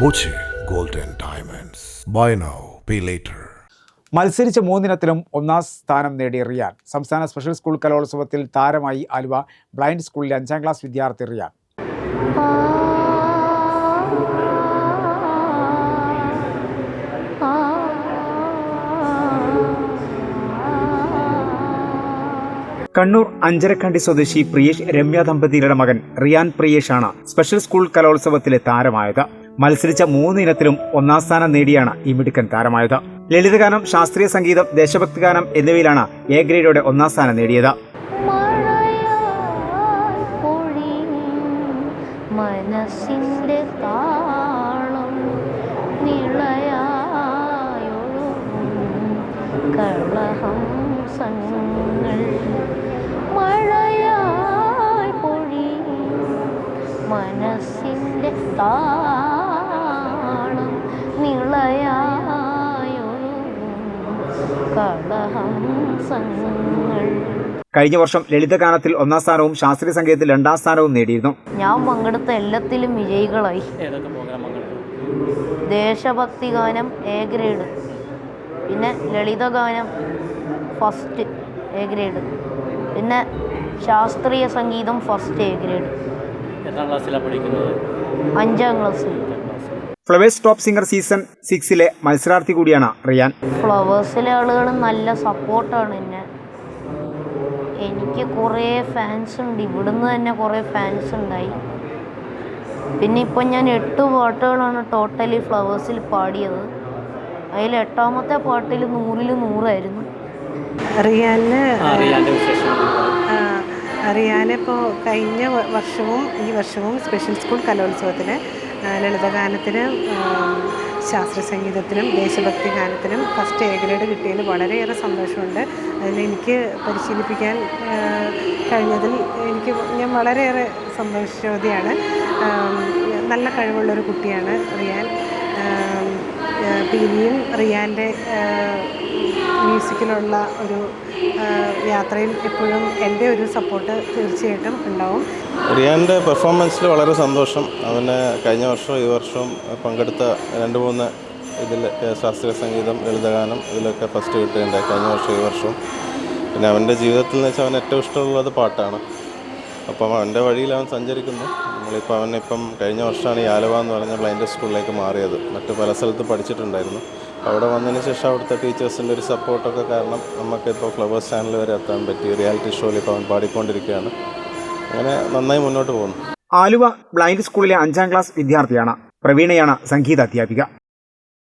Boche golden diamonds buy now pay later മത്സരിച്ച മൂന്നിനത്തിലും ഒന്നാം സ്ഥാനം നേടിയ റിയാൻ സംസ്ഥാന സ്പെഷ്യൽ സ്കൂൾ കലോത്സവത്തിൽ താരമായി ആലുവ ബ്ലൈൻഡ് സ്കൂളിലെ അഞ്ചാം ക്ലാസ് വിദ്യാർത്ഥി റിയാൻ. കണ്ണൂർ അഞ്ചരക്കണ്ടി സ്വദേശി പ്രിയേഷ് രമ്യ ദമ്പതികളുടെ മകൻ റിയാൻ പ്രിയേഷാണ് സ്പെഷ്യൽ സ്കൂൾ കലോത്സവത്തിലെ താരമായത്. മത്സരിച്ച മൂന്ന് ഇനത്തിലും ഒന്നാം സ്ഥാനം നേടിയാണ് ഈ മിടുക്കൻ താരമായത്. ലളിതഗാനം ശാസ്ത്രീയ സംഗീതം ദേശഭക്തിഗാനം എന്നിവയിലാണ് എ ഗ്രേഡോടെ ഒന്നാം സ്ഥാനം നേടിയത്. താളം മഴയായി പൊഴിയും മനസ്സിന്റെ താളം നിളയായൊഴുകും കളഹംസങ്ങൾ കഴിഞ്ഞ വർഷം ലളിതഗാനത്തിൽ ഒന്നാം സ്ഥാനവും ശാസ്ത്രീയ സംഗീതത്തിൽ രണ്ടാം സ്ഥാനവും നേടിയിരുന്നു. ഞാൻ പങ്കെടുത്ത എല്ലാത്തിലും വിജയികളായി. ദേശഭക്തി ഗാനം എ ഗ്രേഡ് പിന്നെ ലളിതഗാനം ഫസ്റ്റ് എ ഗ്രേഡ് പിന്നെ ശാസ്ത്രീയ സംഗീതം ഫസ്റ്റ് എ ഗ്രേഡ്. എത്രാം ക്ലാസ്സിലാണ് പഠിക്കുന്നത്? അഞ്ചാം ക്ലാസ്സിൽ. ഫ്ലവേഴ്സ് ടോപ്പ് സിംഗർ സീസൺ സിക്സിലെ മത്സരാർത്ഥി കൂടിയാണ് റിയാൻ. ഫ്ലവേഴ്സിലെ ആളുകൾ നല്ല സപ്പോർട്ടാണ് എന്നെ. എനിക്ക് കുറേ ഫാൻസ് ഉണ്ട്. ഇവിടുന്ന് തന്നെ കുറേ ഫാൻസ് ഉണ്ടായി. പിന്നെ ഇപ്പം ഞാൻ എട്ട് പാട്ടുകളാണ് ടോട്ടലി ഫ്ലവേഴ്സിൽ പാടിയത്. അതിൽ എട്ടാമത്തെ പാട്ടിൽ നൂറിൽ നൂറായിരുന്നു. റിയാന് റിയാനിപ്പോൾ കഴിഞ്ഞ വർഷവും ഈ വർഷവും സ്പെഷ്യൽ സ്കൂൾ കലോത്സവത്തിന് ലളിതഗാനത്തിന് ആ, ശാസ്ത്രീയ സംഗീതത്തിനും ദേശഭക്തി ഗാനത്തിനും ഫസ്റ്റ് എ ഗ്രേഡ് കിട്ടിയതിൽ വളരെയേറെ സന്തോഷമുണ്ട്. അതിലെനിക്ക് പരിശീലിപ്പിക്കാൻ കഴിഞ്ഞതിൽ എനിക്ക് ഞാൻ വളരെയേറെ സന്തോഷവതിയാണ് നല്ല കഴിവുള്ളൊരു കുട്ടിയാണ് റിയാൻ പിന്നെയും റിയാന്റെ മ്യൂസിക്കിലുള്ള ഒരു യാത്രയിൽ എപ്പോഴും എന്റെ ഒരു സപ്പോർട്ട് തീർച്ചയായിട്ടും ഉണ്ടാവും. റിയാന്റെ പെർഫോമൻസിൽ വളരെ സന്തോഷം. അവന് കഴിഞ്ഞ വർഷവും ഈ വർഷവും പങ്കെടുത്ത രണ്ട് മൂന്ന് ഇതിൽ ശാസ്ത്രീയ സംഗീതം ലളിതഗാനം ഇതിലൊക്കെ ഫസ്റ്റ് കിട്ടുകയുണ്ടായി കഴിഞ്ഞ വർഷം ഈ വർഷവും. പിന്നെ അവന്റെ ജീവിതത്തിൽ എന്ന് വെച്ചാൽ അവൻ ഏറ്റവും ഇഷ്ടമുള്ളത് പാട്ടാണ്. അപ്പം അവന്റെ വഴിയിൽ അവൻ സഞ്ചരിക്കുന്നു. നമ്മളിപ്പോൾ അവനിപ്പം കഴിഞ്ഞ വർഷമാണ് ആലുവ എന്ന് പറഞ്ഞ ബ്ലൈൻഡ് സ്കൂളിലേക്ക് മാറിയത്. മറ്റു പല സ്ഥലത്ത് പഠിച്ചിട്ടുണ്ടായിരുന്നു. അവിടെ വന്നതിന് ശേഷം അവിടുത്തെ ടീച്ചേഴ്സിന്റെ ഒരു സപ്പോർട്ടൊക്കെ കാരണം നമുക്കിപ്പോൾ ഫ്ലവേഴ്സ് ചാനൽ വരെ എത്താൻ പറ്റി. റിയാലിറ്റി ഷോയിൽ ഇപ്പോൾ അവൻ പാടിക്കൊണ്ടിരിക്കുകയാണ്. അങ്ങനെ നന്നായി മുന്നോട്ട് പോകുന്നു. ആലുവ ബ്ലൈൻഡ് സ്കൂളിലെ അഞ്ചാം ക്ലാസ് വിദ്യാർത്ഥിയാണ്. പ്രവീണയാണ് സംഗീത അധ്യാപിക